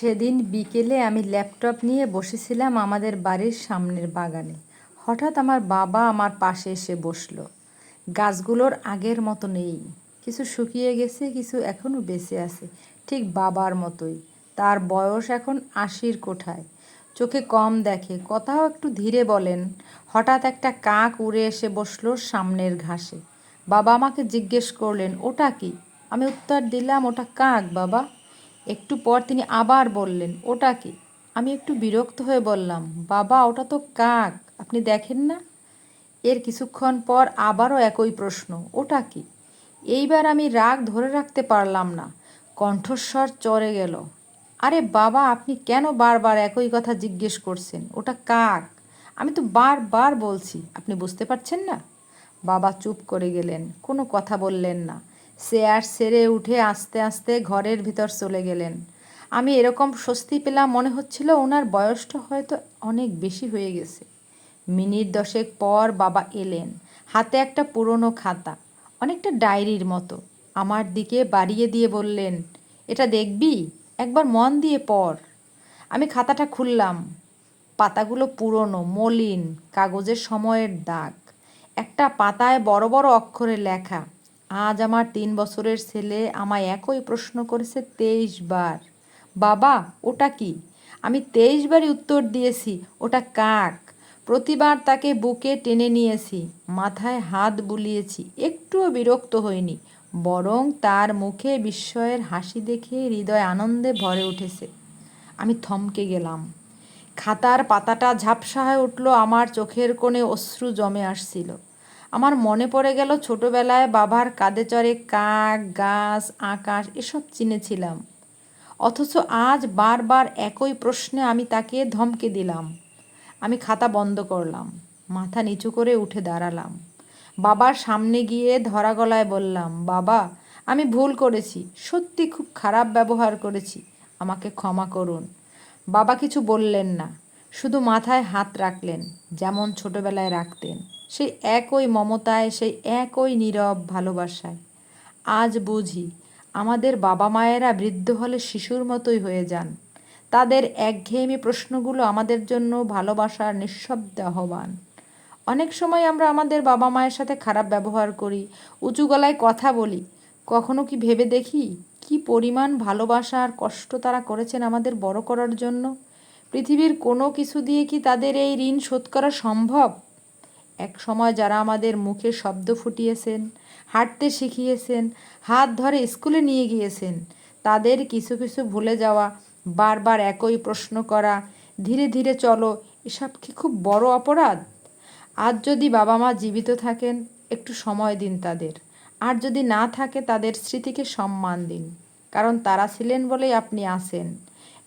সেদিন বিকেলে আমি ল্যাপটপ নিয়ে বসেছিলাম আমাদের বাড়ির সামনের বাগানে। হঠাৎ আমার বাবা আমার পাশে এসে বসল। গাছগুলোর আগের মতো নেই। কিছু শুকিয়ে গেছে, কিছু এখনও বেঁচে আছে। ঠিক বাবার মতোই। তার বয়স এখন আশির কোঠায়। চোখে কম দেখে, কথাও একটু ধীরে বলেন। হঠাৎ একটা কাক উড়ে এসে বসল সামনের ঘাসে। বাবা আমাকে জিজ্ঞেস করলেন, ওটা কি? আমি উত্তর দিলাম, ওটা কাক বাবা। একটু পর তিনি আবার বললেন, ওটা কি? আমি একটু বিরক্ত হয়ে বললাম, বাবা, ওটা তো কাক, আপনি দেখেন না? এর কিছুক্ষণ পর আবারও একই প্রশ্ন, ওটা কি? এইবার আমি রাগ ধরে রাখতে পারলাম না, কণ্ঠস্বর চড়ে গেল, আরে বাবা, আপনি কেন বারবার একই কথা জিজ্ঞেস করছেন? ওটা কাক, আমি তো বারবার বলছি, আপনি বুঝতে পারছেন না? বাবা চুপ করে গেলেন, কোনো কথা বললেন না চেয়ার সেরে উঠে আস্তে আস্তে ঘরের ভিতর চলে গেলেন। আমি এরকম স্বস্তি পেলাম, মনে হচ্ছিল ওনার বয়সটা হয়তো অনেক বেশি হয়ে গেছে। মিনিট দশেক পর বাবা এলেন, হাতে একটা পুরনো খাতা, অনেকটা ডায়েরির মতো। আমার দিকে বাড়িয়ে দিয়ে বললেন, এটা দেখবি? একবার মন দিয়ে পড়। আমি খাতাটা খুললাম। পাতাগুলো পুরনো, মলিন, কাগজের সময়ের দাগ। একটা পাতায় বড় বড় অক্ষরে লেখা আজ আমার তিন বছরের ছেলে আমায় একই প্রশ্ন করেছে তেইশ বার। বাবা, ওটা কি? আমি তেইশ বারই উত্তর দিয়েছি, ওটা কাক। প্রতিবার তাকে বুকে টেনে নিয়েছি, মাথায় হাত বুলিয়েছি, একটুও বিরক্ত হইনি, বরং তার মুখে বিস্ময়ের হাসি দেখে হৃদয় আনন্দে ভরে উঠেছে। আমি থমকে গেলাম। খাতার পাতাটা ঝাপসা হয়ে উঠল, আমার চোখের কোণে অশ্রু জমে আসছিল। আমার মনে পড়ে গেল ছোটবেলায় বাবার কাঁধে চড়ে কাক, গাছ, আকাশ এসব চিনেছিলাম। অথচ আজ বারবার একই প্রশ্নে আমি তাকে ধমকে দিলাম। আমি খাতা বন্ধ করলাম, মাথা নিচু করে উঠে দাঁড়ালাম। বাবার সামনে গিয়ে ধরা গলায় বললাম, বাবা, আমি ভুল করেছি, সত্যি খুব খারাপ ব্যবহার করেছি, আমাকে ক্ষমা করুন। বাবা কিছু বললেন না। শুধু মাথায় হাত রাখলেন, যেমন ছোটবেলায় রাখতেন, সেই একই মমতায়, সেই একই নীরব ভালোবাসায়। আজ বুঝি, আমাদের বাবা মায়েরা বৃদ্ধ হলে শিশুর মতোই হয়ে যান। তাদের একঘেয়েমি প্রশ্নগুলো আমাদের জন্য ভালোবাসার নিঃশব্দ আহ্বান। অনেক সময় আমরা আমাদের বাবা মায়ের সাথে খারাপ ব্যবহার করি, উঁচু গলায় কথা বলি। কখনো কি ভেবে দেখি, কি পরিমাণ ভালোবাসা আর কষ্ট তারা করেছেন আমাদের বড় করার জন্য? পৃথিবীর কোনো কিছু দিয়ে কি তাদের এই ঋণ শোধ করা সম্ভব? এক সময় যারা আমাদের মুখে শব্দ ফুটিয়েছেন, হাঁটতে শিখিয়েছেন, হাত ধরে স্কুলে নিয়ে গিয়েছেন, তাদের কিছু কিছু ভুলে যাওয়া, বারবার একই প্রশ্ন করা, ধীরে ধীরে চলো, এসব কি খুব বড় অপরাধ? আজ যদি বাবা মা জীবিত থাকেন, একটু সময় দিন তাদের। আর যদি না থাকে, তাদের স্মৃতিকে সম্মান দিন। কারণ তারা ছিলেন বলেই আপনি আসেন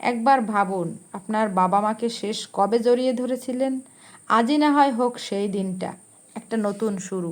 একবার ভাবুন, আপনার বাবা মাকে শেষ কবে জড়িয়ে ধরেছিলেন? আজই না হয় হোক সেই দিনটা, একটা নতুন শুরু।